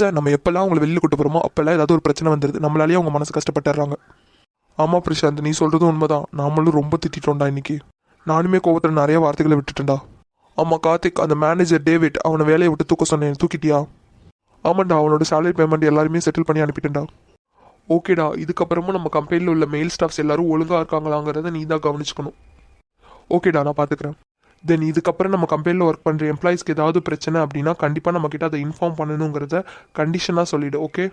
சே நம்ம எப்போல்லாம் அவங்களை வெளியில் கூட்டு போகிறோமோ அப்பெல்லாம் ஏதாவது ஒரு பிரச்சனை வந்துடுது நம்மளாலேயே அவங்க மனசு கஷ்டப்பட்டுறாங்க. ஆமாம் பிரசாந்த் நீ சொல்கிறதும் உண்மைதான். நாமளும் ரொம்ப திட்டிட்டோம்டா இன்னைக்கு. நானுமே கோவத்தில் நிறைய வார்த்தைகளை விட்டுட்டேன்டா. ஆமாம் கார்த்திக் அந்த மேனேஜர் டேவிட் அவனை வேலையை விட்டு தூக்க சொன்னேன் தூக்கிட்டியா? ஆமாண்டா அவனோட சேலரி பேமெண்ட் எல்லாருமே செட்டில் பண்ணி அனுப்பிட்டேன்டா. ஓகேடா இதுக்கப்புறமும் நம்ம கம்பெனியில் உள்ள மெயில் ஸ்டாஃப்ஸ் எல்லாரும் ஒழுங்காக இருக்காங்களாங்கிறத நீ தான் கவனிச்சுக்கணும். ஓகேடா நான் பார்த்துக்கிறேன் தென் இதுக்கப்புறம் நம்ம கம்பெனியில் ஒர்க் பண்ணுற எம்ப்ளாயிஸ்க்கு ஏதாவது பிரச்சனை அப்படின்னா கண்டிப்பாக நம்மக்கிட்ட அதை இன்ஃபார்ம் பண்ணணுங்கிறத கண்டிஷனாக சொல்லிவிடு ஓகே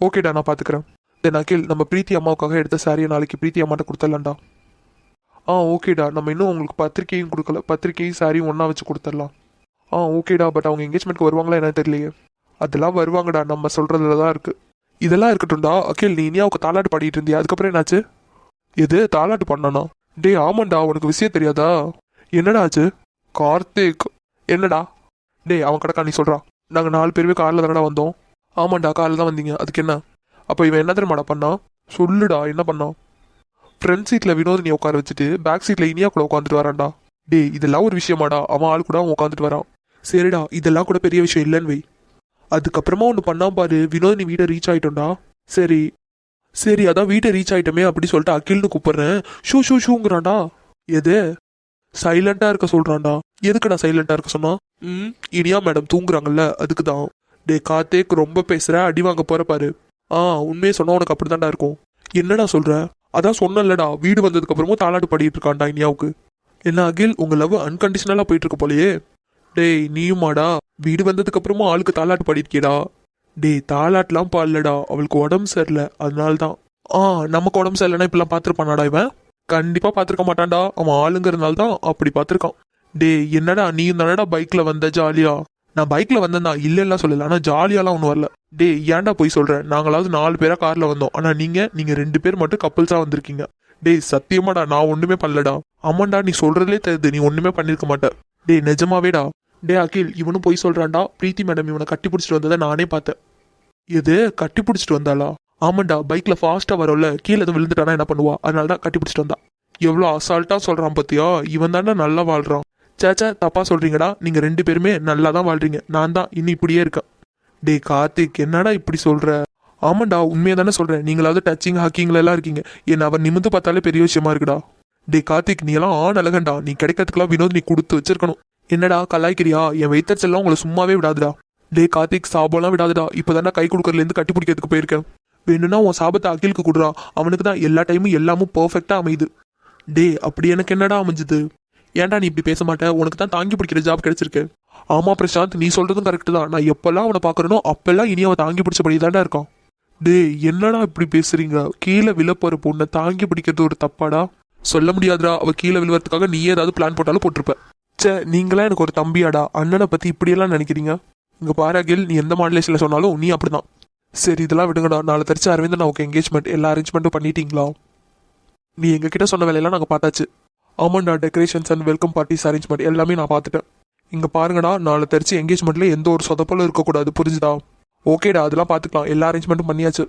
ஓகேடா நான் பார்த்துக்கிறேன் தென் அகில் நம்ம பிரீத்தி அம்மாவுக்காக எடுத்த சாரியை நாளைக்கு பிரீத்தி அம்மாட்ட கொடுத்துடலாம்டா. ஆ ஓகேடா நம்ம இன்னும் உங்களுக்கு பத்திரிக்கையும் கொடுக்கல. பத்திரிக்கையும் சாரியும் ஒன்றா வச்சு கொடுத்துடலாம். ஆ ஓகேடா பட் அவங்க எங்கேஜ்மெண்ட்க்கு வருவாங்களா என்ன தெரியலையே. அதெல்லாம் வருவாங்கடா நம்ம சொல்கிறதுல தான் இருக்குது இதெல்லாம் இருக்கட்டும்டா. அகில் நீ இனியாவுக்கு தாலாட்டு பாடிட்டு இருந்தியா? அதுக்கப்புறம் என்னாச்சு? எது? தாலாட்டு பண்ணனா? டேய் ஆமாண்டா. உனக்கு விஷயம் தெரியாதா? என்னடா ஆச்சு? கார்த்திக் என்னடா? டேய் அவன் கடைக்கா நீ சொல்கிறான் நாங்கள் நாலு பேருமே காரில் தானடா வந்தோம். ஆமாண்டா காரில் தான் வந்தீங்க. அதுக்கு என்ன? அப்போ இவன் என்ன தெரியுமாடா பண்ணான் சொல்லுடா என்ன பண்ணான் ஃப்ரண்ட் சீட்டில் வினோதினி உட்கார வச்சுட்டு பேக் சீட்டில் இனியா கூட உட்காந்துட்டு வரான்டா. டே இதெல்லாம் ஒரு விஷயமாடா. அவன் ஆள் கூட அவன் உட்காந்துட்டு வரான். சரிடா இதெல்லாம் கூட பெரிய விஷயம் இல்லைன்னு வை. அதுக்கப்புறமா ஒன்று பண்ணா பாரு வினோதினி வீட்டை ரீச் ஆகிட்டோம்டா சரி. சரி அதான் வீட்டை ரீச் ஆகிட்டோமே அப்படி சொல்லிட்டு அகில்னு கூப்பிடுறேன். ஷூ ஷூ ஷூங்கிறான்டா. எது? சைலண்டா இருக்க சொல்றான்டா. எதுக்குடா சைலண்டா இருக்க சொன்னா? ம். இனியா மேடம் தூங்குறாங்கல்ல அதுக்கு தான் டே கார்த்திக் ரொம்ப பேசுற அடி வாங்க போற பாரு. ஆ உண்மையை சொன்னா உனக்கு அப்படிதான்டா இருக்கும். என்னடா சொல்ற? அதான் சொன்னேன்லடா. வீடு வந்ததுக்கு அப்புறமும் தாலாட்டு பாடிட்டு இருக்கான்டா இனியாவுக்கு. என்ன அகில் உங்க லவ் அன்கண்டிஷனலா போயிட்டு இருக்க போலயே டேய் நீயுமாடா? வீடு வந்ததுக்கு அப்புறமா ஆளுக்கு தாலாட்டு பாடிருக்கியடா டேய் தாலாட்டுலாம் பாடலடா. அவளுக்கு உடம்பு சரியில்லை. அதனால தான் ஆ நமக்கு உடம்பு சரியில்லைன்னா இப்பெல்லாம் பார்த்துருப்பானாடா இவன்? கண்டிப்பாக பார்த்துருக்க மாட்டான்டா. அவன் ஆளுங்கிறதுனால தான் அப்படி பார்த்துருக்கான் டேய் என்னடா நீயும் தானடா பைக்கில் வந்த ஜாலியா? நான் பைக்கில் வந்தேன்னா இல்லைன்னா சொல்லல. ஆனால் ஜாலியாலாம் ஒன்றும் வரல. டேய் ஏன்டா போய் சொல்கிறேன் நாங்களாவது நாலு பேராக காரில் வந்தோம். ஆனால் நீங்கள் நீங்கள் ரெண்டு பேர் மட்டும் கப்பல்ஸாக வந்திருக்கீங்க. டேய் சத்தியமாடா நான் ஒன்றுமே பண்ணலடா. ஆமாண்டா நீ சொல்கிறதே தெரியுது. நீ ஒன்றுமே பண்ணியிருக்க மாட்டேன் டேய் நிஜமாவேடா. டே அகில் இவனும் போய் சொல்கிறான்டா பிரீத்தி மேடம் இவனை கட்டி பிடிச்சிட்டு வந்ததை நானே பார்த்தேன். எது? கட்டி பிடிச்சிட்டு வந்தாளா? ஆமாண்டா பைக்கில் ஃபாஸ்ட்டாக வரும்ல கீழே எதுவும் விழுந்துட்டானா என்ன பண்ணுவா? அதனால தான் கட்டி பிடிச்சிட்டு வந்தா. எவ்வளோ அசால்ட்டாக சொல்கிறான் பத்தியா? இவன் தானே நல்லா வாழ்கிறான் சேச்சா தப்பாக சொல்கிறீங்கடா நீங்கள் ரெண்டு பேருமே நல்லா தான் வாழ்கிறீங்க நான் தான் இன்னும் இப்படியே இருக்கேன். டேய் கார்த்திக் என்னடா இப்படி சொல்கிற ஆமாண்டா உண்மையாக தானே சொல்கிறேன் நீங்களாவது டச்சிங் ஹாக்கிங்ல எல்லாம் இருக்கீங்க. என்னை அவன் நிமிந்து பார்த்தாலே பெரிய விஷயமா இருக்குடா. டே கார்த்திக் நீ எல்லாம் ஆண் அழகண்டா நீ கிடைக்கிறதுக்கெல்லாம் வினோத் நீ கொடுத்து வச்சிருக்கணும். என்னடா கலாய்க்கிறியா? என் வைத்தறிச்செல்லாம் உங்களை சும்மாவே விடாதுடா. டே கார்த்திக் சாபம்லாம் விடாதுடா. இப்போதான்டா கை கொடுக்கறதுலேருந்து கட்டி பிடிக்கிறதுக்கு போயிருக்கேன். வேணும்னா உன் சாபத்தை அகிலுக்கு கொடுறா. அவனுக்கு தான் எல்லா டைமும் எல்லாமும் பர்ஃபெக்டாக அமையுது. டேய் அப்படி எனக்கு என்னடா அமைஞ்சுது? ஏன்டா நீ இப்படி பேச மாட்டே? உனக்கு தான் தாங்கி பிடிக்கிற ஜாப் கிடைச்சிருக்கு. ஆமா பிரசாந்த் நீ சொல்றதும் கரெக்ட் தான். நான் எப்பெல்லாம் அவனை பாக்குறனோ அப்பெல்லாம் இனி அவன் தாங்கி பிடிச்சபடி தான்டா இருக்கான். டேய் என்னடா இப்படி பேசுறீங்க? கீழே விழப்போற பொண்ணை தாங்கி பிடிக்கிறது ஒரு தப்பாடா? சொல்ல முடியாதுடா அவ கீழே விழுவதுக்காக நீ ஏதாவது பிளான் போட்டாலும் போட்டிருப்ப. சே நீங்களா எனக்கு ஒரு தம்பியாடா? அண்ணனை பத்தி இப்படியெல்லாம் நினைக்கிறீங்க? இங்க பாராகில் நீ எந்த மாடலேஷன்ல சொன்னாலும் நீ அப்படிதான். சரி இதெல்லாம் விடுங்கடா. நாளை அரவிந்த் நான் ஓகே என்கேஜ்மெண்ட் எல்லா அரேஞ்ச்மெண்ட்டும் பண்ணிட்டீங்களா? நீ எங்ககிட்ட சொன்ன வேலையெல்லாம் நாங்கள் பார்த்தாச்சு. ஆமாண்டா decorations and welcome parties arrangement எல்லாமே நான் பார்த்துட்டேன். இங்கே பாருங்கடா நாளை தெரிச்சு என்கேஜ்மெண்ட்ல எந்த ஒரு சொதப்பலும் இருக்கக்கூடாது புரிஞ்சுதா? ஓகேடா அதெல்லாம் பார்த்துக்கலாம். எல்லா அரேஞ்ச்மெண்ட்டும் பண்ணியாச்சு.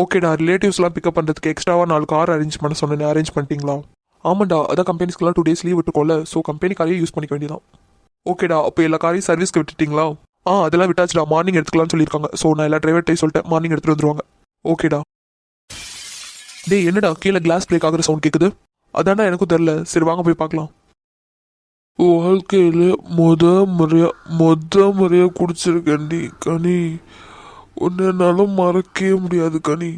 ஓகேடா ரிலேட்டிவ்ஸ்லாம் பிக்கப் பண்ணுறதுக்கு எக்ஸ்ட்ராவாக நாலு கார் அரேஞ்ச் பண்ண சொன்னேன் அரேஞ்ச் பண்ணிட்டீங்களா? ஆமாண்டா அதான் கம்பெனிஸ்க்குலாம் டூ டேஸ் லீவ் விட்டுக்கோல ஸோ கம்பெனி காரையும் யூஸ் பண்ணிக்க வேண்டியதான் ஓகேடா அப்போ எல்லா காரையும் சர்வீஸ்க்கு விட்டுட்டீங்களா? ஆ அதெல்லாம் விட்டாச்சுடா மார்னிங் எடுத்துக்கலாம்னு சொல்லியிருக்காங்க. ஸோ நான் எல்லா டிரைவர்ட்டையும் சொல்லிட்டேன் மார்னிங் எடுத்துகிட்டு வந்துருவாங்க. ஓகேடா. டேய் என்னடா கீழே கிளாஸ் பிரேக் ஆகுற சவுண்ட் கேட்குது அதான்டா எனக்கும் தெரில சரி வாங்க போய் பார்க்கலாம். வாழ்க்கையில முத முறையாக முத முறையாக குடிச்சிருக்கேன்டி கனி. உன்னை மறக்கவே முடியாது கனி.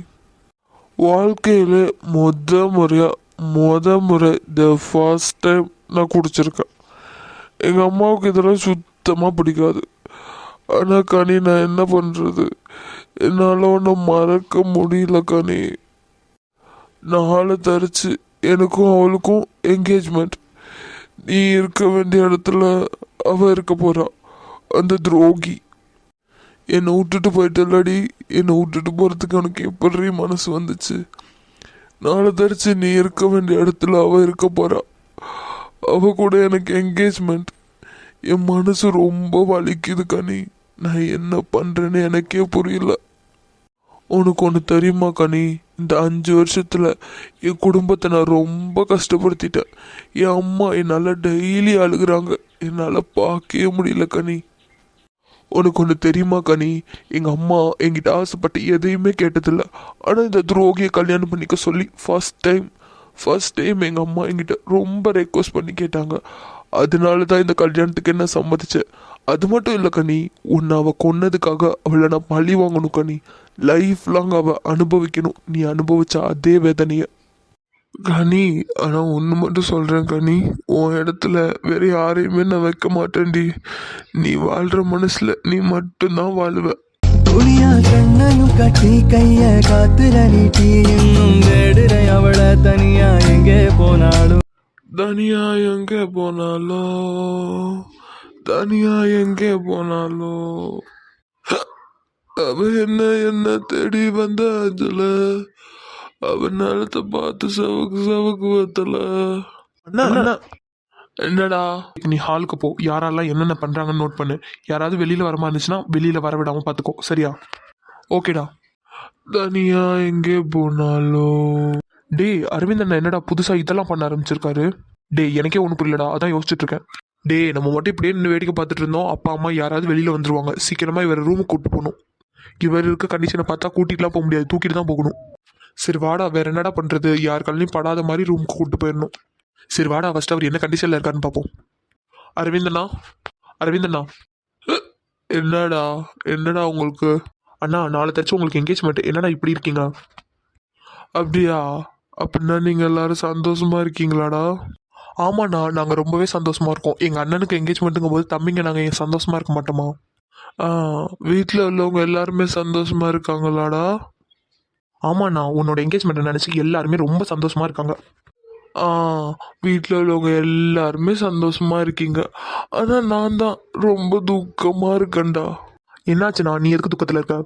வாழ்க்கையில் முத முறையாக மொத முறை த ஃபர்ஸ்ட் டைம் நான் குடிச்சிருக்கேன். எங்கள் அம்மாவுக்கு இதெல்லாம் சுத்தமாக பிடிக்காது. ஆனால் கனி நான் என்ன பண்ணுறது என்னால் ஒன்று மறக்க முடியல கனி. நாளை தரிச்சு எனக்கும் அவளுக்கும் என்கேஜ்மெண்ட் நீ இருக்க வேண்டிய இடத்துல அவ இருக்க போறா. அந்த துரோகி. என்னை விட்டுட்டு போயிட்டல்லாடி. என்னை விட்டுட்டு போறதுக்கு உனக்கு எப்படி மனசு வந்துச்சு? நாளை தரிச்சு நீ இருக்க வேண்டிய இடத்துல அவ இருக்க போறா. அவ கூட எனக்கு என்கேஜ்மெண்ட் என் மனசு ரொம்ப வலிக்குது கனி. நான் என்ன பண்றேன்னு எனக்கே புரியல. உனக்கு ஒன்று தெரியுமா கனி? இந்த அஞ்சு வருஷத்தில் என் குடும்பத்தை நான் ரொம்ப கஷ்டப்படுத்திட்டேன். என் அம்மா என்னால் டெய்லி அழுகுறாங்க. என்னால் பார்க்கவே முடியல கனி. உனக்கு ஒன்று தெரியுமா கனி? எங்கள் அம்மா என்கிட்ட ஆசைப்பட்டு எதையுமே கேட்டதில்ல. ஆனால் இந்த துரோகியை கல்யாணம் பண்ணிக்க சொல்லி ஃபர்ஸ்ட் டைம் ஃபர்ஸ்ட் டைம் எங்கள் அம்மா என்கிட்ட ரொம்ப ரெக்வஸ்ட் பண்ணி கேட்டாங்க. அதனால தான் இந்த கல்யாணத்துக்கு என்ன சம்மதிச்சேன் அது மட்டும் இல்லை கனி உன்னை அவள் கொன்னதுக்காக அவளை நான் பழி வாங்கணும் கனி. லைஃப் லாங் அவள் அனுபவிக்கணும். நீ அனுபவிச்ச அதே வேதனையை. கனி ஆனால் ஒன்று மட்டும் சொல்கிறேன் கனி. உன் இடத்துல வேற யாரையுமே நான் வைக்க மாட்டேன்டி. நீ வாழ்கிற மனசில் நீ மட்டும்தான் வாழுவ. துணியா கண்ணனும் கட்டி கைய காத்துல நீட்டி இன்னும் தேடுற அவளை தனியா எங்கே போனாலும். தனியா எங்கே போனாலோ? தனியா எங்கே போனாலோ? அவ என்ன என்ன தேடி வந்த அஞ்சல? அவ நேரத்தை பார்த்து சவக்கு சவக்கு வத்தல. என்னடா? நீ ஹாலுக்கு போ. யாரெல்லாம் என்னென்ன பண்றாங்கன்னு நோட் பண்ணு. யாராவது வெளியில வரமா இருந்துச்சுன்னா வெளியில வர விடாம பாத்துக்கோ சரியா? ஓகேடா. தனியா எங்கே போனாலோ? டேய் அரவிந்த் அண்ணா என்னடா புதுசாக இதெல்லாம் பண்ண ஆரம்பிச்சிருக்காரு? டேய் எனக்கே ஒன்றும் புரியலடா அதான் யோசிச்சுட்டு இருக்கேன் டேய் நம்ம மட்டும் இப்படியே நின்று வேடிக்கை பார்த்துட்டு இருந்தோம். அப்பா அம்மா யாராவது வெளியில் வந்துருவாங்க. சீக்கிரமாக இவர் ரூமுக்கு கூட்டு போகணும். இவர் இருக்க கண்டிஷனை பார்த்தா கூட்டிட்டுலாம் போக முடியாது. தூக்கிட்டு தான் போகணும். சரி வாடா வேற என்னடா பண்ணுறது யார் கல்லையும் படாத மாதிரி ரூமுக்கு கூப்பிட்டு போயிடணும். சரி வாடா ஃபஸ்ட் அவர் என்ன கண்டிஷனில் இருக்கான்னு பார்ப்போம். அரவிந்தண்ணா அரவிந்தண்ணா என்னடா என்னடா உங்களுக்கு? அண்ணா நாளை தச்சு உங்களுக்கு என்கேஜ்மெண்ட் என்னடா இப்படி இருக்கீங்க? அப்படியா? அப்படின்னா நீங்கள் எல்லாரும் சந்தோஷமாக இருக்கீங்களாடா? ஆமாண்ணா நாங்கள் ரொம்பவே சந்தோஷமாக இருக்கோம். எங்கள் அண்ணனுக்கு என்கேஜ்மெண்ட்டுங்கும் போது தம்பிங்க நாங்கள் எங்கள் சந்தோஷமாக இருக்க மாட்டோமா? ஆ வீட்டில் உள்ளவங்க எல்லாருமே சந்தோஷமா இருக்காங்களாடா? ஆமாண்ணா உன்னோட என்கேஜ்மெண்ட்டை நினச்சி எல்லாருமே ரொம்ப சந்தோஷமாக இருக்காங்க. ஆ வீட்டில் உள்ளவங்க எல்லாருமே சந்தோஷமா இருக்கீங்க. ஆனால் நான் தான் ரொம்ப துக்கமாக இருக்கேன்டா. என்னாச்சுண்ணா நீ எதுக்கு துக்கத்தில் இருக்க?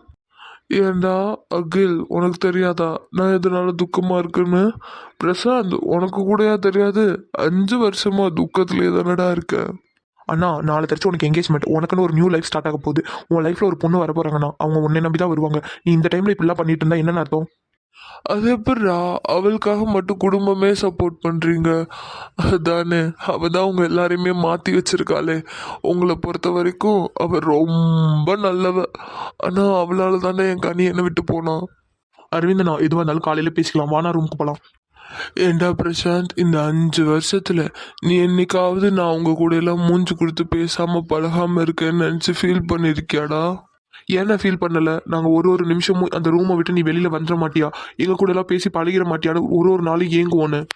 ஏண்டா அகில் உனக்கு தெரியாதா? நான் எதனால துக்கமாக இருக்குன்னு? பிரசாந்த் உனக்கு கூடயா தெரியாது? அஞ்சு வருஷமா துக்கத்திலே தானடா இருக்க. அண்ணா நாளை தெரிச்சு உனக்கு எங்கேஜ்மெண்ட் உனக்குன்னு ஒரு நியூ லைஃப் ஸ்டார்ட் ஆக போகுது. உன் லைஃப்ல ஒரு பொண்ணு வர போகிறாங்கண்ணா அவங்க உன்னை நம்பி தான் வருவாங்க. நீ இந்த டைமில் இப்படிலாம் பண்ணிட்டு இருந்தா என்னென்ன அர்த்தம்? அது எப்படிடா? அவளுக்காக மட்டும் குடும்பமே சப்போர்ட் பண்றீங்க. அதானே அவ தான் உங்க எல்லாரையுமே மாத்தி வச்சிருக்காளே. உங்களை பொறுத்த வரைக்கும் அவ ரொம்ப நல்லவ. ஆனா அவளால தானே என் கனி என்னை விட்டு போனா? அரவிந்தண்ணா எதுவாக இருந்தாலும் காலையில பேசிக்கலாம். வானா ரூமுக்கு போகலாம் ஏண்டா பிரசாந்த் இந்த அஞ்சு வருஷத்துல நீ என்னைக்காவது நான் உங்க கூட எல்லாம் மூஞ்சி கொடுத்து பேசாம பழகாம இருக்கேன்னு நினைச்சு ஃபீல் பண்ணிருக்கியாடா ஏன்னா ஃபீல் பண்ணல? நாங்கள் ஒரு ஒரு நிமிஷமும் அந்த ரூமை விட்டு நீ வெளியில் வந்துட மாட்டியா? எங்கள் கூட எல்லாம் பேசி பழகிற மாட்டியான்னு ஒரு ஒரு நாளும் ஏங்குவோன்னு.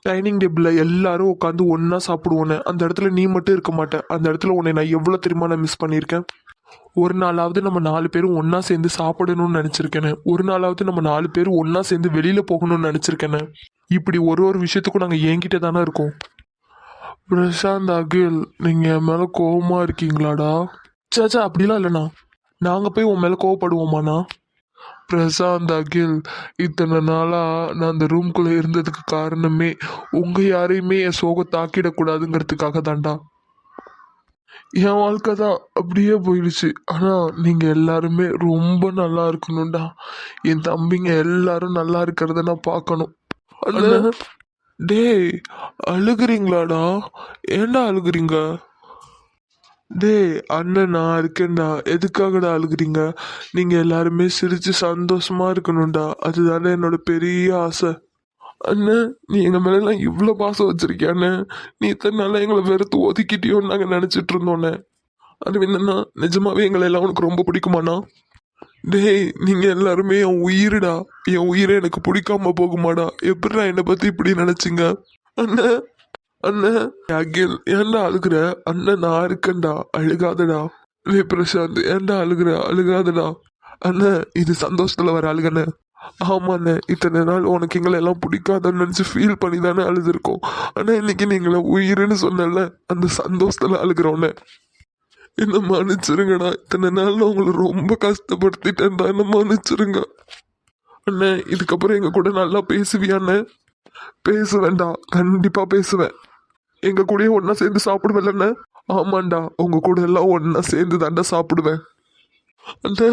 டைனிங் டேபிளில் எல்லாரும் உட்காந்து ஒன்றா சாப்பிடுவோன்னு. அந்த இடத்துல நீ மட்டும் இருக்க மாட்ட. அந்த இடத்துல உன்னை நான் எவ்வளோ தெரியுமா நான் மிஸ் பண்ணியிருக்கேன்? ஒரு நாளாவது நம்ம நாலு பேரும் ஒன்றா சேர்ந்து சாப்பிடணும்னு நினைச்சிருக்கேனே ஒரு நாளாவது நம்ம நாலு பேரும் ஒன்றா சேர்ந்து வெளியில் போகணும்னு நினைச்சிருக்கேனே இப்படி ஒரு ஒரு விஷயத்துக்கும் நாங்கள் என்கிட்ட தானே இருக்கோம். பிரசாந்த் அகில் நீங்கள் என் மேலே கோபமாக இருக்கீங்களாடா? சாச்சா அப்படிலாம் இல்லைண்ணா. நாங்கள் போய் உன் மேலே கோவப்படுவோமாண்ணா? பிரசாந்த் அகில் இத்தனை நாளாக நான் அந்த ரூம்குள்ளே இருந்ததுக்கு காரணமே உங்கள் யாரையுமே என் சோகம் தாக்கிடக்கூடாதுங்கிறதுக்காக தாண்டா என் வாழ்க்கை தான் அப்படியே போயிடுச்சு. ஆனால் நீங்கள் எல்லாருமே ரொம்ப நல்லா இருக்கணும்டா. என் தம்பிங்க எல்லாரும் நல்லா இருக்கிறத நான் பார்க்கணும். அண்ணா, டேய் அழுகுறீங்களாடா? ஏண்டா அழுகுறீங்க? டேய் அண்ணன் நான் இருக்கேன்டா. எதுக்காகடா அழுகுறீங்க? நீங்கள் எல்லாருமே சிரித்து சந்தோஷமா இருக்கணும்டா. அதுதானே என்னோட பெரிய ஆசை. அண்ணன் நீ எங்கள் மேல இவ்வளோ பாசம் வச்சிருக்கிய அண்ணன் நீ இத்தனை நாளாக எங்களை வெறுத்து ஒதுக்கிட்டியோன்னு நாங்கள் நினச்சிட்டு இருந்தோண்ணே அரவிந்தண்ணா நிஜமாவே எங்களை எல்லாம் உனக்கு ரொம்ப பிடிக்குமாண்ணா? டேய் நீங்கள் எல்லாருமே என் உயிர்டா. என் உயிரை எனக்கு பிடிக்காம போகுமாடா. எப்படிடா என்னை பற்றி இப்படி நினச்சிங்க? அண்ணன் அண்ணன் அகில் ஏன்டா அழுகுற? அண்ணன் நான் இருக்கேன்டா. அழுகாதடா. லே பிரசாந்த் ஏன்டா அழுகுற? அழுகாதடா. அண்ணன் இது சந்தோஷத்துல வர அழுகண்ணே. ஆமாண்ணே இத்தனை நாள் உனக்கு எங்களை எல்லாம் பிடிக்காதன்னு நினச்சி ஃபீல் பண்ணி தானே அழுதுருக்கோம். ஆனால் இன்னைக்கு நீங்கள உயிருன்னு சொன்னல அந்த சந்தோஷத்துல அழுகிறோன்னே என்ன மன்னிச்சிருங்கண்ணா இத்தனை நாள் நான் உங்களை ரொம்ப கஷ்டப்படுத்திட்டேன்டா என்ன மன்னிச்சிருங்க. அண்ணே இதுக்கப்புறம் எங்க கூட நல்லா பேசுவியாண்ணே பேசுவேன்டா கண்டிப்பா பேசுவேன். எங்க கூடயே ஒன்னா சேர்ந்து சாப்பிடுவேன்லண்ணே ஆமாண்டா உங்க கூட எல்லாம் ஒன்னா சேர்ந்து தாண்டா சாப்பிடுவேன். அண்ணா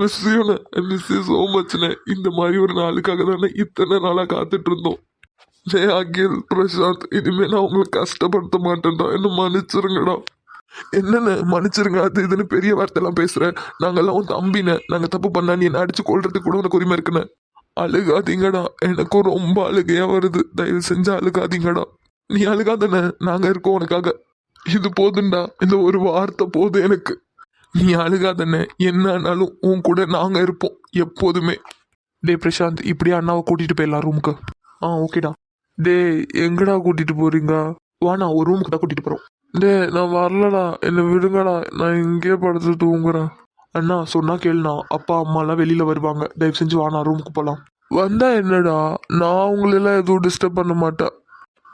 மிஸ் யூண்ணே மிஸ் யூ ஸோ மச்ண்ணே இந்த மாதிரி ஒரு நாளுக்காக தானே இத்தனை நாளாக காத்துட்டு இருந்தோம் ஜே அகில் பிரசாந்த் இனிமே நான் உங்களை கஷ்டப்படுத்த மாட்டேன்டா. என்ன மன்னிச்சிருங்கடா. என்னென்ன மன்னிச்சிருங்க. அது இதுன்னு பெரிய வார்த்தைலாம் பேசுறேன் நாங்கெல்லாம் உன் தம்பின நாங்க தப்பு பண்ணா நீ என்ன அடிச்சு கொள்றதுக்கு கூட உனக்கு உரிமை இருக்குன்னு அழுகாதீங்கடா. எனக்கும் ரொம்ப அழுகையா வருது. தயவு செஞ்சு அழுகாதீங்கடா. நீ அழுகாதானே நாங்க இருக்கோம் உனக்காக. இது போதுண்டா. இந்த ஒரு வார்த்தை போதும் எனக்கு. நீ அழுகாதானே என்ன ஆனாலும் உன் கூட நாங்க இருப்போம் எப்போதுமே. டே பிரசாந்த் இப்படியே அண்ணாவை கூட்டிட்டு போயிடலாம் ரூமுக்கு. ஆ ஓகேடா. டே எங்கடா கூட்டிட்டு போறீங்க? வாண்ணா ஒரு ரூமுக்கு தான் கூட்டிட்டு போறோம். டே நான் வரலடா. என்னை விடுங்கடா. நான் இங்கேயே படுத்து தூங்குறேன். அண்ணா சொன்னா கேளுண்ணா. அப்பா அம்மாலாம் வெளியில வருவாங்க. தயவு செஞ்சு வாணா ரூமுக்கு போகலாம் வந்தா என்னடா? நான் உங்களெல்லாம் எதுவும் டிஸ்டர்ப் பண்ண மாட்டேன்.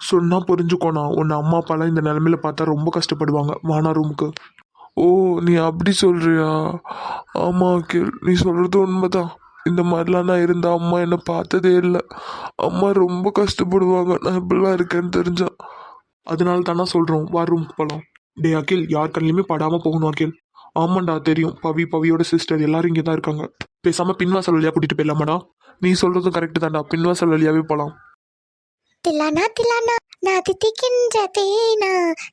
சொன்னால் புரிஞ்சுக்கோண்ணா உன்னை அம்மா அப்பாலாம் இந்த நிலமையில பார்த்தா ரொம்ப கஷ்டப்படுவாங்க வானா ரூமுக்கு ஓ நீ அப்படி சொல்றியா? ஆமா அகில். நீ சொல்றது உண்மைதான். இந்த மாதிரிலாம் நான் இருந்தால் அம்மா என்னை பார்த்ததே இல்லை. அம்மா ரொம்ப கஷ்டப்படுவாங்க. நான் இப்படிலாம் இருக்கேன்னு தெரிஞ்சா. அதனால தானே சொல்கிறோம் வா ரூமுக்கு போகலாம் டே அகில் யார் கண்ணிலுமே படாமல் போகணும் அகில். ஆமாண்டா தெரியும். பவி பவியோட சிஸ்டர் எல்லாரும் இங்கே தான் இருக்காங்க. பேசாமல் பின்வாசல் வழியாக கூட்டிகிட்டு போயிடலாமாடா? நீ சொல்கிறதும் கரெக்டு தான்டா. பின்வாசல் வழியாகவே போகலாம் தில்லானா தில்லானா நான் தித்திக்கின்ற தேனா.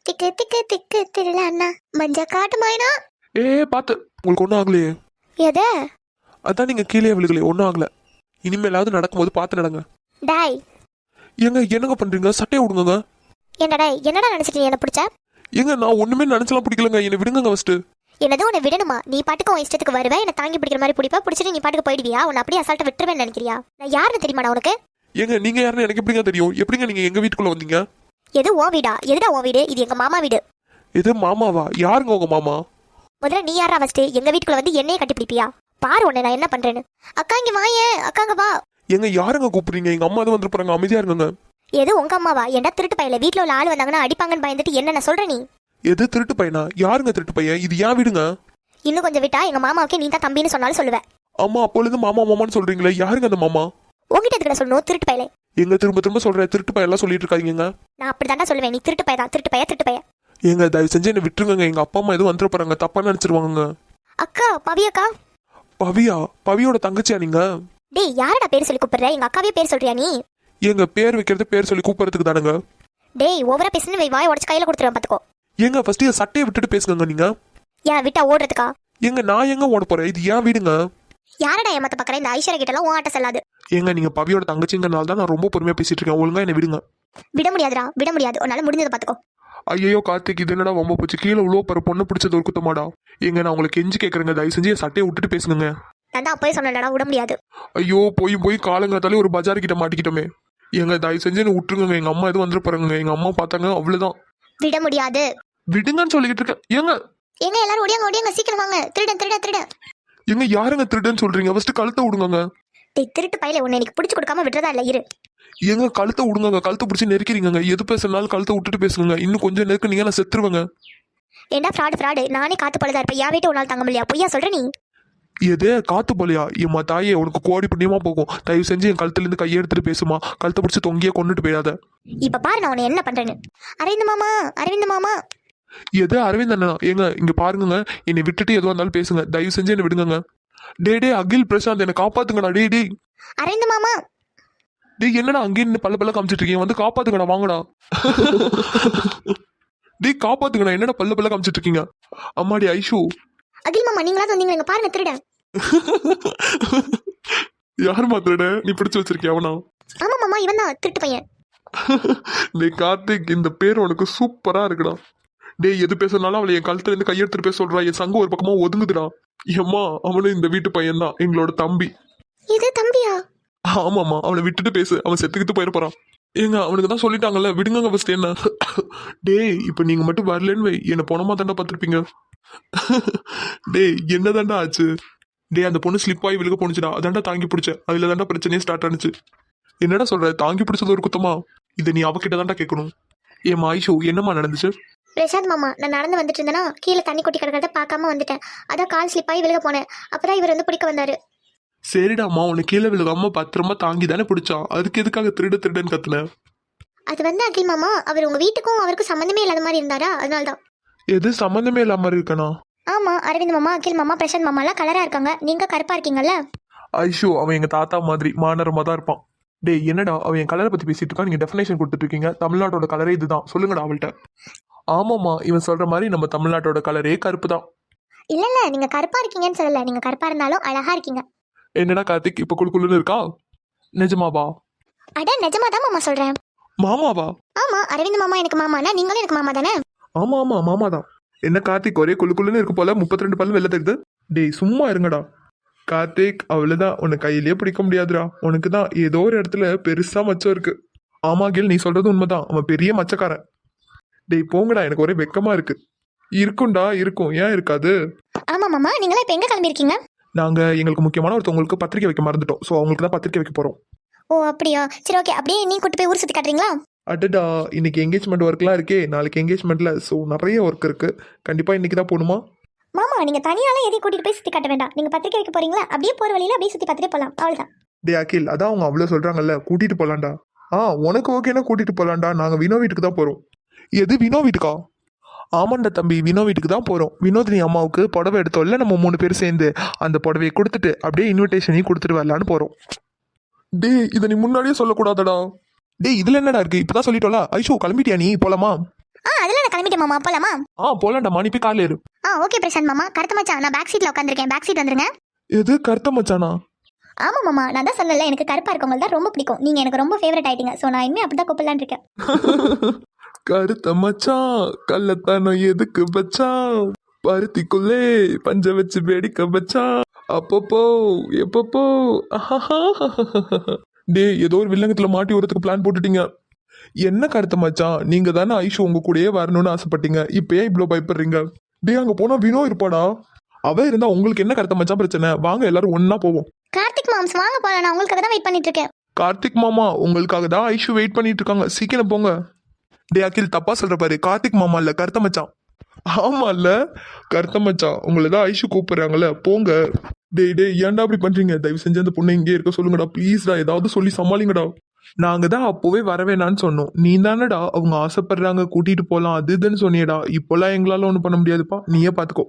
திக்கு திக்கு திக்கு தில்லானா மஞ்ச காட்டு மாயினா ஏ பார்த்து உங்களுக்கு ஒன்றும் ஆகலையே. எத? அதான் நீங்கள் கீழே விழுகலையே ஒன்றும் ஆகலை. இனிமேலாவது நடக்கும்போது பார்த்து நடங்க. டாய். ஏங்க என்னங்க பண்ணுறீங்க சட்டையை விடுங்க என்னடா என்னடா நினைச்சிட்டு நீ என்ன பிடிச்ச? ஏங்க நான் ஒன்றுமே நினச்சலாம் பிடிக்கலங்க. என்னை விடுங்க ஃபஸ்ட்டு என்னது உன்னை விடணுமா? நீ பாட்டுக்கு உன் இஷ்டத்துக்கு வருவேன் என்ன தாங்கி பிடிக்கிற மாதிரி பிடிப்பா? பிடிச்சிட்டு நீ பாட்டுக்கு போயிடுவியா? உன்னை அப்படியே அசால்ட்டை விட்டுருவேன்னு நினைக்கிறியா? நான் யாருன்னு தெரியுமாடா உனக்கு? ஏங்க நீங்கள் யாருன்னு எனக்கு எப்படிங்க தெரியும்? எப்படிங்க நீங்கள் எங்கள் வீட்டுக்குள்ளே வந்தீங்க? எது உன் வீடா? எதுடா உன் வீடு? இது எங்க மாமா வீடு. இது மாமாவா? யாருங்க உங்கள் மாமா? முதல்ல நீ யாரா ஃபர்ஸ்ட் எங்க வீட்டுக்குள்ள வந்து என்னையே கட்டி பிடிப்பியா பாரு உன்னை நான் என்ன பண்றேன்னு. அக்கா இங்க வாயேன் அக்காங்க வா. எங்க யாருங்க கூப்பிடுறீங்க? எங்கள் அம்மா தான் வந்து போகிறாங்க அமைதியாக இருங்க எது உங்க அம்மாவா? என்ன திருட்டு பையல வீட்ல உள்ள ஆள் வந்தாங்கன்னா அடிப்பாங்கன்னு பயந்துட்டு என்ன சொல்ற நீ? எது திருட்டு பையனா? யாருங்க திருட்டு பையன்? இது ஏன் வீடுங்க? இன்னும் கொஞ்சம் விட்டா எங்க மாமாவுக்கு நீ தான் தம்பின்னு சொன்னாலும் சொல்லுவேன் அம்மா அப்போலேருந்து மாமா மாமான்னு சொல்றீங்களே? யாருங்க அந்த மாமா? உங்ககிட்ட எதுக்குடா சொல்லணும்? திருட்டு பையலே. எங்க திரும்ப திரும்ப சொல்ற திருட்டு பையன்லாம் சொல்லிட்டு இருக்காதீங்க நான் அப்படி சொல்லுவேன். நீ திருட்டு பையன் தான் திருட்டு பையன் திருட்டு பையன் ஏங்க தயவு செஞ்சு என்ன விட்டுருங்க எங்க அப்பா அம்மா எதுவும் வந்துட போறாங்க. தப்பா நினைச்சிருவாங்க அக்கா பவி அக்கா. பவியா? பவியோட தங்கச்சியா நீங்க? டேய் யாரடா பேர் சொல்லி கூப்பிடுற? எங்க அக்காவே பேர் சொல்றியா நீ? எங்க பேர் வைக்கிறது பேர் சொல்லி கூப்பிடுறதுக்கு தானுங்க? டேய் ஓவரா பேசுன்னு வை. வாய் உடச்சு கையில கொடுத்துருவேன் பாத்துக்கோ. ஏங்க ஃபர்ஸ்ட் என் சட்டையை விட்டுட்டு பேசுங்க நீங்க. ஏன் விட்டா ஓடுறதுக்கா? ஏங்க நான் எங்க ஓட போறேன்? இது ஏன் வீடுங்க? யாரடா ஏமாத்த பாக்குற? இந்த ஐஸ்வர்யா கிட்ட எல்லாம் ஆட்ட செல்லாது. ஏங்க நீங்க பவியோட தங்கச்சிங்கனால தான் நான் ரொம்ப பொறுமையா பேசிட்டு இருக்கேன். ஒழுங்கா என்ன விடுங்க. விட முடியாதுடா விட முடியாது. உன்னால முடிஞ்சதை பாத்துக்கோ. ஐயோ கார்த்திக் இது என்னடா ரொம்ப போச்சு? கீழே உழவு பாரு பொண்ணு பிடிச்சது ஒரு குத்தமாடா. ஏங்க நான் உங்களுக்கு கெஞ்சி கேட்கறேங்க தயவு செஞ்சு என் சட்டையை விட்டுட்டு பேசுங்க நான் தான் அப்பவே சொன்னேன்டா விட முடியாது. ஐயோ போய் போய் காலங்காத்தாலே ஒரு பஜார் கிட்ட மாட்டிக்கிட்டோமே. எங்க தயவு செஞ்சு என்ன விட்டுருங்க எங்க அம்மா எதுவும் வந்துட போறாங்க எங்க அம்மா பார்த்தாங்க அவ்வளவுதான். விட முடியாது. விடுங்கன்னு சொல்லிக்கிட்டு இருக்கேன். ஏங்க. எங்க எல்லாரும் ஒடியாங்க ஒடியாங்க சீக்கிரம் வாங்க. திருடன் திருடன் திருடன். எங்க யாருங்க திருடுன்னு சொல்றீங்க? ஃபர்ஸ்ட் கழுத்தை விடுங்க டேய் திருட்டு பையல உன்னை எனக்கு பிடிச்சு கொடுக்காம விடுறதா இல்ல? இரு. ஏங்க கழுத்தை விடுங்க கழுத்தை பிடிச்சி நெருக்கிறீங்க எது பேசுனாலும் கழுத்தை விட்டுட்டு பேசுங்க இன்னும் கொஞ்சம் நெருக்குனீங்க நான் செத்துருவேங்க? ஏண்டா ஃப்ராடு ஃப்ராடு நானே காத்து பழுதா இருப்பேன். என் வீட்டை உன்னால தங்க முடியா பொய்யா சொல்ற நீ? எதே காத்து போலியா? எம்மா தாயே உனக்கு கோடி புண்ணியமா போகும். தயவு செஞ்சு என் கழுத்துல இருந்து கையை எடுத்துட்டு பேசுமா. கழுத்தை பிடிச்சி தொங்கியே கொண்டுட்டு போயிடாத. இப்ப பாரு நான் உன்னை என்ன பண்றேன்னு. அரவிந்த் மாமா அரவிந்த் மாமா. எது அரவிந்த் அண்ணா? ஏங்க இங்க பாருங்க என்னை விட்டுட்டு எதுவாக இருந்தாலும் பேசுங்க. தயவு செஞ்சு என்னை விடுங்க டே டே அகில் பிரசாந்த் என்னை காப்பாத்துங்கடா டே டே அரவிந்த் மாமா. டேய் என்னடா அங்கேயே நின்னு பல்ல பல்ல காமிச்சிட்டு இருக்கீங்க? வந்து காப்பாத்துங்கடா வாங்கடா. டேய் காப்பாத்துங்கடா என்னடா பல்ல பல்ல காமிச்சிட்டு இருக்கீங்க? அம்மாடி ஐஷு. அகில் மாமா நீங்களா வந்தீங்க இங்க பாருங்க திருடன் யார் மாத்திரட நீ பிடிச்சு வச்சிருக்கிய அவனா? ஆமா மாமா இவன் தான் திருட்டு பையன். டேய் கார்த்திக் இந்த பேர் உனக்கு சூப்பரா இருக்குடா. டேய் எது பேசுனாலும் அவளை என் கழுத்துல இருந்து கையெடுத்துட்டு பேச சொல்றா. என் சங்கம் ஒரு பக்கமா ஒதுங்குதுடா. ஏம்மா அவனும் இந்த வீட்டு பையன் தான் எங்களோட தம்பி. இது தம்பியா? ஆமாம்மா அவனை விட்டுட்டு பேசு. அவன் செத்துக்கிட்டு போயிட போறான். ஏங்க அவனுக்கு தான் சொல்லிட்டாங்கல்ல விடுங்க ஃபர்ஸ்ட் என்ன. டேய் இப்போ நீங்க மட்டும் வரலன்னு வை. என்ன பொணமா தாண்டா பார்த்துருப்பீங்க. டேய் என்ன தாண்டா ஆச்சு? டேய் அந்த பொண்ணு ஸ்லிப் ஆகி விழுக போணுச்சுடா. அதாண்டா தாங்கி பிடிச்ச அதுல தாண்டா பிரச்சனையே ஸ்டார்ட் ஆனிச்சு. என்னடா சொல்ற? தாங்கி பிடிச்சது ஒரு குத்தமா? இதை நீ அவகிட்ட தாண்டா கேட்கணும். ஏம்மா ஐஷு என்னம்மா நடந்துச்சு? பிரசாத் மாமா நான் நடந்து வந்துட்டு இருந்தேனா கீழே தண்ணி கொட்டி கிடக்கிறத பார்க்காம வந்துட்டேன். அதான் கால் ஸ்லிப் ஆகி விழுக போனேன். அப்பதான் இவர் வந்து பிடிக்க வந்தாரு. சரிடாம்மா உன்னை கீழே விழுகாம பத்திரமா தாங்கி தானே பிடிச்சா அதுக்கு எதுக்காக திருடு திருடுன்னு கத்துன? அது வந்து அகில் மாமா அவர் உங்க வீட்டுக்கும் அவருக்கும் சம்மந்தமே இல்லாத மாதிரி இருந்தாரா? அதனால்தான். எது சம்மந்தமே இல்லாம இருக்கனா? ஆமா அரவிந்த் மாமா அகில் மாமா பிரசாந்த் மாமா எல்லாம் கலரா இருக்காங்க. நீங்க கருப்பா இருக்கீங்கல்ல? ஐஷோ அவன் எங்க தாத்தா மாதிரி மாநரமா தான் இருப்பான். டேய் என்னடா அவன் என் கலரை பத்தி பேசிட்டு இருக்கா நீங்க டெஃபினேஷன் கொடுத்துட்டு இருக்கீங்க. தமிழ்நாட்டோட கலரே இதுதான். சொல்லுங்கடா அவள்கிட்ட. ஆமாம்மா இவன் சொல்ற மாதிரி நம்ம தமிழ்நாட்டோட கலரே கருப்பு தான் இல்ல இல்ல நீங்க கருப்பா இருக்கீங்கன்னு சொல்லல. நீங்க கருப்பா இருந்தாலும் அழகா இருக்கீங்க. என்னடா கார்த்திக் இப்ப குழுக்குள்ளுன்னு இருக்கா? நிஜமாவா? அட நிஜமா தான் மாமா சொல்றேன். மாமாவா? ஆமா அரவிந்த் மாமா எனக்கு மாமானா நீங்களும் எனக்கு மாமா தானே? ஆமா ஆமா மாமா தான். என்ன கார்த்திக் ஒரே குழுக்குள்ளுன்னு இருக்கு போல முப்பத்தி ரெண்டு பல்லு வெளில தெரியுது? டேய் சும்மா இருங்கடா. கார்த்திக் அவ்வளவுதான். உன்னை கையிலேயே பிடிக்க முடியாதுடா. உனக்கு தான் ஏதோ ஒரு இடத்துல பெருசா மச்சம் இருக்கு. ஆமா கேள் நீ சொல்றது உண்மைதான். அவன் பெரிய மச்சக்காரன். டேய் போங்கடா எனக்கு ஒரே வெக்கமா இருக்கு. இருக்கும்டா இருக்கும். ஏன் இருக்காது? ஆமா மாமா. நீங்களா இப்ப எங்க கிளம்பி இருக்கீங்க நாங்க எங்களுக்கு முக்கியமான ஒருத்தவங்களுக்கு பத்திரிக்கை வைக்க மறந்துட்டோம். ஸோ அவங்களுக்கு தான் பத்திரிக்கை வைக்க போறோம். ஓ அப்படியா? சரி ஓகே அப்படியே நீ கூட்டு போய் ஊர் சுத்தி காட்டுறீங்களா? அடடா இன்னைக்கு என்கேஜ்மெண்ட் ஒர்க்லாம் இருக்கே. நாளைக்கு என்கேஜ்மெண்ட்ல ஸோ நிறைய ஒர்க் இருக்கு. கண்டிப்பா இன்னைக்கு தான் போகணுமா மாமா நீங்க தனியால எதையும் கூட்டிட்டு போய் சுத்தி காட்ட வேண்டாம். நீங்க பத்திரிக்கை வைக்க போறீங்களா? அப்படியே போற வழியில அப்படியே சுத்தி பார்த்துட்டு போலாம். அவ்வளவுதான். டே அகில் அதான் அவங்க அவ்வளோ சொல்றாங்கல்ல. கூட்டிட்டு போலாம்டா. ஆ உனக்கு ஓகேனா கூட்டிட்டு போலாம்டா. நாங்க வினோ வீட்டுக்கு தான் போறோம். எது வினோ வீட்டுக்கா? ஆமாண்டா தம்பி வினோ வீட்டுக்கு தான் போறோம். வினோதினி அம்மாவுக்கு புடவை எடுத்தோம்ல நம்ம மூணு பேர் சேர்ந்து அந்த புடவையை கொடுத்துட்டு அப்படியே இன்விடேஷனையும் கொடுத்துட்டு வரலான்னு போறோம். டே இதை நீ முன்னாடியே சொல்லக்கூடாதடா. டேய் இதுல என்னடா இருக்கு? இப்பதான் சொல்லிட்டோல ஐஷோ கிளம்பிட்டியா நீ? போலாமா? ஆ அதெல்லாம் நான் கிளம்பிட்டேன் மாமா. போலாமா? ஆ போலாம்டா மணி போய் காலையில இரு ஆ ஓகே பிரசாந்த் மாமா. கருத்து மச்சான் நான் பேக் சீட்ல உட்காந்துருக்கேன் பேக் சீட் வந்துருங்க. எது? கருத்த மச்சானா? ஆமா மாமா நான் தான் சொல்லல எனக்கு கருப்பா இருக்கவங்க தான் ரொம்ப பிடிக்கும். நீங்க எனக்கு ரொம்ப ஃபேவரட் ஆயிட்டீங்க. ஸோ நான் இனிமே அப்படிதான் கூப்பிடலான்னு இருக்கேன். கருத்த மச்சான் கள்ளத்தனம் எதுக்கு பச்சான் பருத்திக்குள்ளே பஞ்ச வச்சு வேடிக்கை வச்சான் அப்பப்போ எப்பப்போ டே ஏதோ ஒரு வில்லங்கத்துல மாட்டி வரதுக்கு பிளான் போட்டுட்டீங்க. என்ன கருத்த மச்சான் நீங்க தானே ஐஷு உங்க கூடயே வரணும்னு ஆசைப்பட்டீங்க. இப்ப ஏன் இவ்வளவு பயப்படுறீங்க. டே அங்க போனா வினோ இருப்பாடா. அவ இருந்தா உங்களுக்கு என்ன கருத்த மச்சான் பிரச்சனை? வாங்க எல்லாரும் ஒண்ணா போவோம். கார்த்திக் மாம்ஸ் வாங்க போலாம். நான் உங்களுக்காக தான் வெயிட் பண்ணிட்டு இருக்கேன். கார்த்திக் மாமா உங்களுக்காக தான் ஐஷு வெயிட் பண்ணிட்டு இருக்காங்க. சீக்கிரம் போங்க. டே அகில் தப்பா சொல்ற பாரு. கார்த்திக் மாமா இல்ல கருத்த மச்சான். ஆமா இல்ல கருத்த மச்சான். உங்களை தான் ஐஷு கூப்பிடுறாங்கல்ல. போங்க. டேய் டேய் ஏன்டா அப்படி பண்றீங்க? தயவு செஞ்சு அந்த பொண்ணை இங்கே இருக்க சொல்லுங்கடா. ப்ளீஸ்டா ஏதாவது சொல்லி சமாளிங்கடா. நாங்க தான் அப்போவே வரவேணான்னு சொன்னோம். நீ தானடா அவங்க ஆசைப்படுறாங்க கூட்டிட்டு போலாம் அது இதுன்னு சொன்னியடா. இப்போல்லாம் எங்களால ஒன்றும் பண்ண முடியாதுப்பா. நீயே பாத்துக்கோ.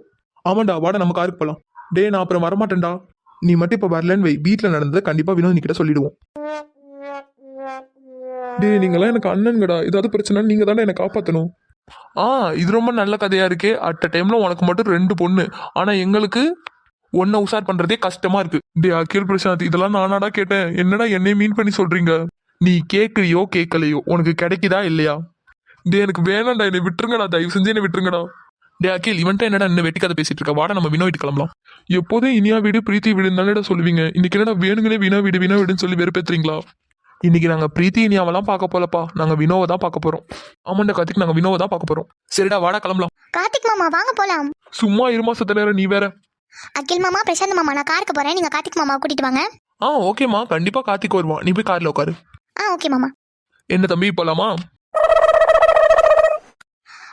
ஆமாண்டா வாடா நம்ம காருக்கு போலாம். டேய் நான் அப்புறம் வரமாட்டேன்டா. நீ மட்டும் இப்ப வரலன்னு வை. வீட்டுல நடந்ததை கண்டிப்பா வினோத் கிட்ட சொல்லிடுவோம். டேய் நீங்களாம் எனக்கு அண்ணன்கடா. ஏதாவது பிரச்சனை நீங்க தானே என்னை காப்பாற்றணும் ஆ இது ரொம்ப நல்ல கதையா இருக்கே. அட் டைம்ல உனக்கு மட்டும் ரெண்டு பொண்ணு. ஆனா எங்களுக்கு ஒன்ன உஷார் பண்றதே கஷ்டமா இருக்கு. டே அகில் பிரசாந்த் இதெல்லாம் நானாடா கேட்டேன். என்னடா என்னை மீன் பண்ணி சொல்றீங்க? நீ கேட்கலையோ கேட்கலையோ? உனக்கு கிடைக்குதா இல்லையா? டே எனக்கு வேணாம்டா. என்னை விட்டுருங்கடா. தயவு செஞ்சு என்னை விட்டுருங்கடா. டே அகில் இவன்ட்ட என்னடா இன்னும் வெட்டி கதை பேசிட்டு இருக்க? வாடா நம்ம வினோ வீட்டு கிளம்பலாம். எப்போதும் இனியா வீடு பிரீத்தி வீடு தானடா சொல்லுவீங்க. இன்னைக்கு என்னடா வேணுங்களே வினா வீடு வினா வீடுன்னு சொல்லி வெறுப்பேத்துறீங்களா? இன்னைக்கு நாங்க பிரீத்தி இனியாவெல்லாம் பார்க்க போலப்பா. நாங்க வினோவை தான் பார்க்க போறோம். ஆமாண்டா கார்த்திக் நாங்க வினோவை தான் பார்க்க போறோம். சரிடா வாடா கிளம்பலாம். கார்த்திக் மாமா வாங்க போலாம். சும்மா இருமா சத்த நேரம் நீ வேற. அகில் மாமா பிரசாந்த் மாமா நான் காருக்கு போறேன். நீங்க கார்த்திக் மாமா கூட்டிட்டு வாங்க. ஆ ஓகேம்மா கண்டிப்பா கார்த்திக் வருவான் நீ போய் கார்ல உட்காரு ஆ ஓகே மாமா. என்ன தம்பி போலாமா?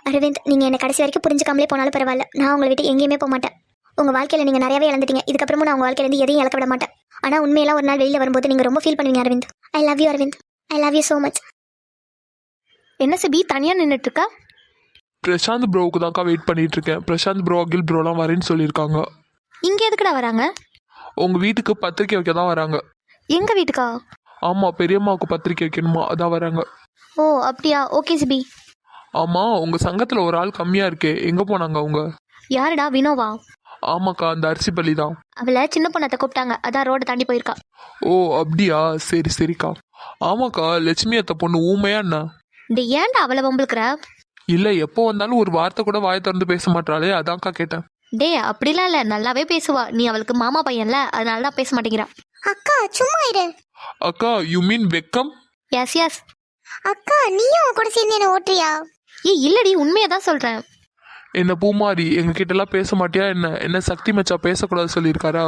அரவிந்த் நீங்க என்ன கடைசி வரைக்கும் புரிஞ்சுக்காமலே போனாலும் பரவாயில்ல. நான் உங்களை விட்டு எங்கேயுமே போக மாட்டேன். உங்க வாழ்க்கையில நீங்க நிறையவே இழந்துட்டீங்க. இதுக்கப்புறமும் நான் உங்க வாழ்க்கையில இருந்து எதையும் இழக்க விட மாட்டேன். ஆனா உண்மையெல்லாம் ஒரு நாள் வெளியில வரும்போது நீங்க ரொம்ப ஃபீல் பண்ணுவீங்க Aravind. I love you Aravind. I love you so much என்ன சிபி தனியா நின்றுட்டு இருக்கா பிரசாந்த் ப்ரோவுக்கு தான்க்கா வெயிட் பண்ணிட்டு இருக்கேன் பிரசாந்த் ப்ரோ அகில் ப்ரோலாம் வரேன்னு சொல்லியிருக்காங்க. இங்க எதுக்குடா வராங்க? உங்க வீட்டுக்கு பத்திரிக்கை வைக்க தான் வராங்க. எங்க வீட்டுக்கா? ஆமா பெரியம்மாவுக்கு பத்திரிக்கை வைக்கணுமா? அதான் வராங்க. ஓ அப்படியா? ஓகே சிபி. ஆமா உங்க சங்கத்துல ஒரு ஆள் கம்மியா இருக்கே. எங்க போனாங்க அவங்க? யாருடா? வினோவா? ஆமாக்கா அந்த அரிசி பள்ளி தான். அவளை சின்ன பொண்ணத்தை கூப்பிட்டாங்க. அதான் ரோட தாண்டி போயிருக்கா. ஓ அப்படியா? சரி சரிக்கா. ஆமாக்கா லட்சுமி அத்தை பொண்ணு ஊமையா என்ன? டே ஏன்டா அவளை வம்புழுக்கிற? இல்ல எப்போ வந்தாலும் ஒரு வார்த்தை கூட வாயை திறந்து பேச மாட்டாளே அதான்க்கா கேட்டேன். டே அப்படிலாம் இல்ல. நல்லாவே பேசுவா. நீ அவளுக்கு மாமா பையன்ல அதனால தான் பேச மாட்டேங்கிறா. அக்கா சும்மா இரு. அக்கா யூ மீன் வெக்கம்? எஸ் எஸ் அக்கா நீயும் அவன் கூட சேர்ந்து என்ன ஓட்டுறியா? ஏ இல்லடி உண்மையை தான் சொல்றேன். என்ன பூமாரி எங்க கிட்ட எல்லாம் பேச மாட்டியா? என்ன என்ன சக்தி மச்சா பேசக்கூடாது சொல்லியிருக்காரா?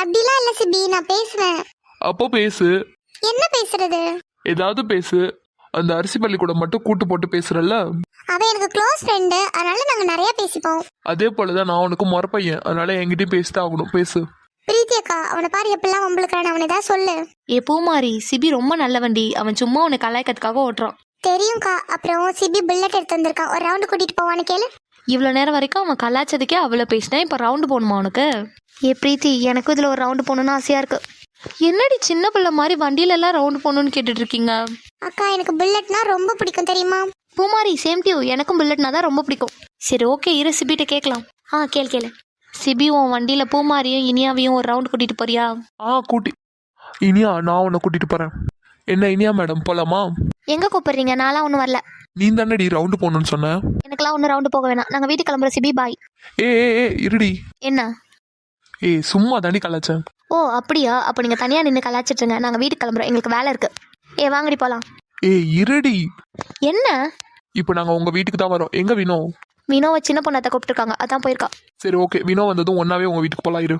அப்படிலாம் இல்ல சிபி நான் பேசுவேன். அப்போ பேசு. என்ன பேசுறது? ஏதாவது பேசு. அந்த அரிசி பள்ளிக்கூடம் மட்டும் கூட்டு போட்டு பேசுறல்ல? அவ எனக்கு க்ளோஸ் ஃப்ரெண்டு அதனால நாங்க நிறைய பேசிப்போம். அதே போலதான் நான் உனக்கு முறப்பையன் அதனால என்கிட்டயும் பேசிட்டு ஆகணும். பேசு. பிரீத்தி அக்கா அவனை பாரு எப்படிலாம் வம்பளுக்குறான் அவனை ஏதாவது சொல்லு. ஏ பூமாரி சிபி ரொம்ப நல்லவண்டி. அவன் சும்மா உன்னை கலாய்க்கிறதுக்காக ஓட்டுறான். தெரியும்க்கா அப்புறம் சிபி புல்லட் எடுத்து வந்திருக்கான். ஒரு ரவுண்டு கூட்டிட்டு போவான்னு கேளு. இவ்வளோ நேரம் வரைக்கும் அவன் கலாய்ச்சதுக்கே அவ்வளோ பேசினேன். இப்போ ரவுண்டு போகணுமா உனக்கு ஏ பிரீத்தி எனக்கும் இதில் ஒரு ரவுண்டு போகணுன்னு ஆசையாக இருக்கு. என்னடி சின்ன பிள்ளை மாதிரி வண்டியில எல்லாம் ரவுண்டு போகணுன்னு கேட்டுட்டு இருக்கீங்க அக்கா எனக்கு புல்லட்னா ரொம்ப பிடிக்கும் தெரியுமா? பூமாரி சேம் டியூ எனக்கும் புல்லட்னா தான் ரொம்ப பிடிக்கும். சரி ஓகே இரு சிபிட்ட கேட்கலாம். ஆ கேளு கேளு. சிபி உன் வண்டியில் பூமாரியும் இனியாவையும் ஒரு ரவுண்ட் கூட்டிட்டு போறியா? ஆ கூட்டி. இனியா நான் உன்னை கூட்டிட்டு போறேன். என்ன இனியா மேடம் போலாமா? எங்கே கூப்பிடுறீங்க? நான்லாம் ஒன்றும் வரல. நீ தானடி ரவுண்டு போகணும்னு சொன்ன? எனக்கெல்லாம் ஒன்றும் ரவுண்டு போக வேணாம். நாங்கள் வீட்டுக்கு கிளம்புற சிபி பாய். ஏ ஏ ஏ இருடி. என்ன? ஏய் சும்மா தாண்டி கலாச்சேன் ஓ அப்படியா? அப்போ நீங்கள் தனியாக நின்று கலாச்சிட்ருங்க நாங்கள் வீட்டுக்கு கிளம்புறோம். எங்களுக்கு வேலை இருக்கு. ஏ வாங்கடி போகலாம் ஏய் இருடி. என்ன? இப்போ நாங்கள் உங்கள் வீட்டுக்கு தான் வரோம். எங்கே வினோ? வினோவை சின்ன பொண்ணத்தை கூப்பிட்டுருக்காங்க. அதான் போயிருக்கா. சரி ஓகே. வினோ வந்ததும் ஒன்றாவே உங்கள் வீட்டுக்கு போகலாம் இரு.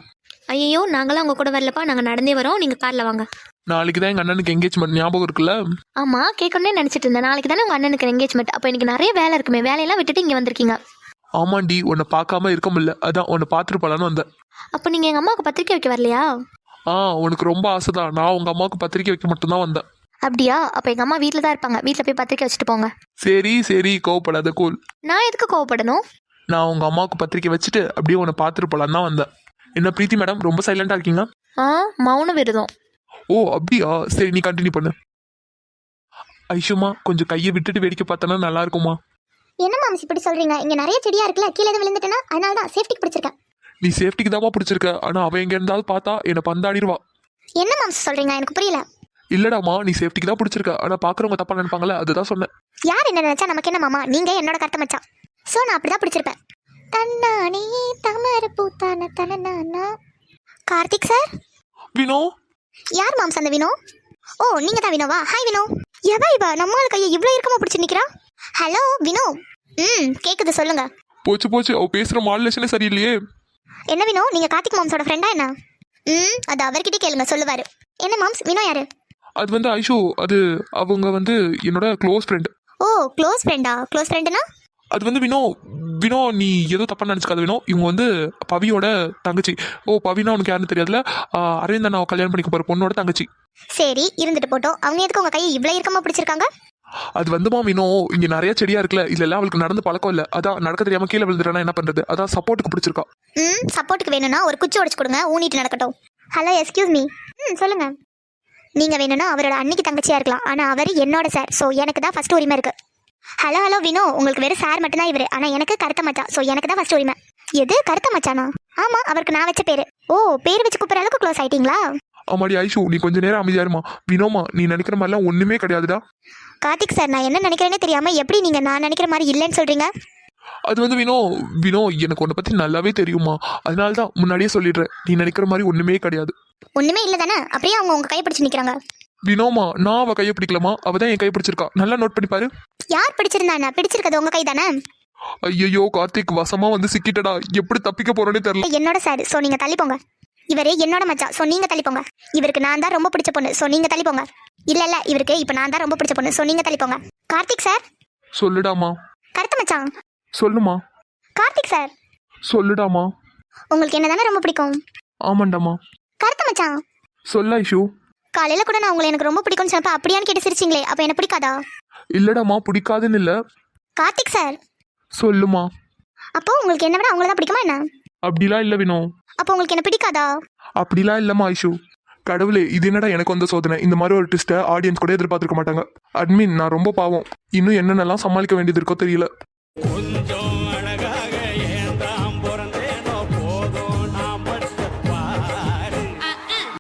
ஐயோ நாங்களாம் உங்கள் கூட வரலப்பா. நாங்கள் நடந்தே வரோம். நீங்கள் காரில் வாங்க. நாளைக்கு தான் எங்கள் அண்ணனுக்கு எங்கேஜ்மெண்ட் ஞாபகம் இருக்குல்ல? ஆமாம் கேட்கணுன்னே நினச்சிட்டு இருந்தேன். நாளைக்கு தானே உங்கள் அண்ணனுக்கு என்கேஜ்மெண்ட் அப்போ எனக்கு நிறைய வேலை இருக்குமே. வேலையெல்லாம் விட்டுட்டு இங்கே வந்திருக்கீங்க. ஆமாண்டி உன்னை பார்க்காம இருக்க முடியல. அதான் உன்னை பார்த்துட்டு போலான்னு வந்தேன். அப்போ நீங்கள் எங்கள் அம்மாவுக்கு பத்திரிக்கை வைக்க வரலையா? ஆ உனக்கு ரொம்ப ஆசை தான் நான் உங்கள் அம்மாவுக்கு பத்திரிக்கை வைக்க மட்டும்தான் வந்தேன். அப்படியா? அப்போ எங்கள் அம்மா வீட்டில் தான் இருப்பாங்க. வீட்டில் போய் பத்திரிக்கை வச்சுட்டு போங்க. சரி சரி கோவப்படாத கூல். நான் எதுக்கு கோவப்படணும்? நான் உங்கள் அம்மாவுக்கு பத்திரிக்கை வச்சுட்டு அப்படியே உன்னை பார்த்துட்டு போலான்னு தான் வந்தேன். என்ன பிரீத்தி மேடம் ரொம்ப சைலண்டாக இருக்கீங்க? ஆ மௌன விரதம். ஓ அப்படியா? சரி நீ கண்டினியூ பண்ணு. ஐஷுமா கொஞ்சம் கையை விட்டுட்டு வேடிக்கை பார்த்தனா நல்லா இருக்குமா? என்ன மாம்ஸ் இப்படி சொல்றீங்க? இங்க நிறைய செடியா இருக்குல்ல கீழே எதுவும் விழுந்துட்டேன்னா அதனால தான் சேஃப்டிக்கு பிடிச்சிருக்கேன். நீ சேஃப்டிக்கு தான்மா பிடிச்சிருக்க. ஆனால் அவன் எங்க இருந்தாலும் பார்த்தா என்னை பந்தாடிடுவா. என்ன மாம்ஸ் சொல்றீங்க? எனக்கு புரியல. இல்லடாமா நீ சேஃப்டிக்கு தான் பிடிச்சிருக்க. ஆனால் பார்க்குறவங்க தப்பா நினைப்பாங்களே அதுதான் சொன்னேன். யார் என்ன நினைச்சா நமக்கு என்ன மாமா? நீங்க என்னோட மச்சான் சோ நான் அப்படிதான் பிடிச்சிருப்பேன். தன்னானே தமர பூத்தான தனநானா கார்த்திக் சார்? வினோ? யார் மாம்ஸ் அந்த வினோ? ஓ நீங்க தான் வினோவா? ஹாய் வினோ. எவா இவா? நம்மள கையை இவ்வளோ இருக்கமா பிடிச்சி நிக்கிறா? ஹலோ வினோ. ம் கேக்குது சொல்லுங்க. போச்சு போச்சு. அவ பேசுகிற மாடுலேஷனே சரியில்லையே. என்ன வினோ? நீங்க கார்த்திக் மாம்ஸோட ஃப்ரெண்டா என்ன? ம் அது அவர்கிட்ட கேளுங்க சொல்லுவாரு. என்ன மாம்ஸ் வினோ யாரு? அது வந்து ஐஷு. அது அவங்க வந்து என்னோட க்ளோஸ் ஃப்ரெண்ட் ஓ க்ளோஸ் ஃப்ரெண்டா க்ளோஸ் ஃப்ரெண்டுனா அது வந்து வினோ வினோ நீ ஏதோ தப்பா நினச்சிக்காத வினோ. இவங்க வந்து பவியோட தங்கச்சி. ஓ பவினா உனக்கு யாருன்னு தெரியாதுல அரவிந்த் அண்ணா கல்யாணம் பண்ணிக்க போகிற பொண்ணோட தங்கச்சி. சரி இருந்துட்டு போட்டோம் அவங்க எதுக்கு உங்க கையை இவ்வளோ இருக்கமா பிடிச்சிருக்காங்க? அது வந்துமா வினோ இங்க நிறைய செடியா இருக்குல்ல. இதுல எல்லாம் அவளுக்கு நடந்து பழக்கம் இல்ல. அதான் நடக்க தெரியாம கீழே விழுந்துட்டானா என்ன பண்றது? அதான் சப்போர்ட்டுக்கு பிடிச்சிருக்கா. ம் சப்போர்ட்டுக்கு வேணும்னா ஒரு குச்சி உடைச்சு கொடுங்க. ஊனிட்டு நடக்கட்டும். ஹலோ எஸ்கியூஸ் மீ ம் சொல்லுங்க. நீங்க வேணும்னா அவரோட அன்னைக்கு தங்கச்சியா இருக்கலாம். ஆனா அவர் என்னோட சார் ஸோ எனக்கு தான் ஃபர்ஸ்ட் உரிமை இருக்கு. ஹலோ ஹலோ வினோ உங்களுக்கு வெறும் சார் மட்டும்தான் இவரு. ஆனா எனக்கு கருத்த மச்சான். ஸோ எனக்கு தான் ஃபர்ஸ்ட் உரிமை எது? கருத்த மச்சானா? ஆமா அவருக்கு நான் வச்ச பேரு. ஓ பேர் வச்சு கூப்பிடுற அளவுக்கு க்ளோஸ் ஆயிட்டீங்களா? ஆமாடி ஐஷு நீ கொஞ்ச நேரம் அமைதியா இருமா. வினோமா நீ நினைக்கிற மாதிரிலாம் ஒண்ணுமே கிடையாதுடா. கார்த்திக் சார் நான் என்ன நினைக்கிறேனே தெரியாம எப்படி நீங்க நான் நினைக்கிற மாதிரி இல்லைன்னு சொல்றீங்க? அது வந்து வினோ வினோ எனக்கு உன்னை பத்தி நல்லாவே தெரியுமா. அதனால தான் முன்னாடியே சொல்லிடுறேன். நீ நினைக்கிற மாதிரி ஒண்ணுமே கிடையாது. ஒண்ணுமே இல்லை தானே? அப்படியே அவங்க உங்க கையை பிடிச்சு நிக்கிறாங்க. வினோமா நான் அவ கையை பிடிக்கலாமா? அவ தான் என் கையை பிடிச்சிருக்கா. நல்லா நோட் பண்ணி பாரு. யார் பிடிச்சிருந்தா என்ன பிடிச்சிருக்கிறது உங்க கை தானே? ஐயோ கார்த்திக் வசமா வந்து சிக்கிட்டடா. எப்படி தப்பிக்க போறேனே தெரியல. என்னோட சார் ஸோ நீங்க தள்ளி போங்க. இவரு என்னோட மச்சான் ஸோ நீங்க தள்ளி போங்க. இவருக்கு நான் தான் ரொம்ப பிடிச்ச பொண்ணு ஸோ நீங்க தள்ளி போங்க. இல்ல இல்ல இவருக்கு இப்போ நான் தான் ரொம்ப பிடிச்ச பொண்ணு ஸோ நீங்க தள்ளி போங்க. கார்த்திக் சார் சொல்லுடாமா கருத்து மச்சான். சொல்லுமா. கார்த்திக் சார் சொல்லுடாமா உங்களுக்கு என்ன தானே ரொம்ப பிடிக்கும்? ஆமாண்டாமா கருத்து மச்சான். சொல்ல ஐஷு. காலையில கூட நான் உங்களை எனக்கு ரொம்ப பிடிக்கும்னு சொன்னப்ப அப்படியான்னு கேட்டு சிரிச்சிங்களே அப்போ என்ன பிடிக்காதா? இல்லடாமா பிடிக்காதுன்னு இல்ல. கார்த்திக் சார் சொல்லுமா. அப்போ உங்களுக்கு என்ன விட அவங்கள தான் பிடிக்குமா என்ன? அப்படிலாம் இல்ல வினோ. அப்போ உங்களுக்கு என்ன பிடிக்காதா? அப்படிலாம் இல்லம்மா ஐஷு. கடவுளே இது என்னடா எனக்கு வந்த சோதனை? இந்த மாதிரி ஒரு ட்விஸ்ட்டை ஆடியன்ஸ் கூட எதிர்பார்த்திருக்க மாட்டாங்க. அட்மின் நான் ரொம்ப பாவம். இன்னும் என்னென்னலாம் சமாளிக்க வேண்டியது இருக்கோ தெரியல. கொஞ்சம்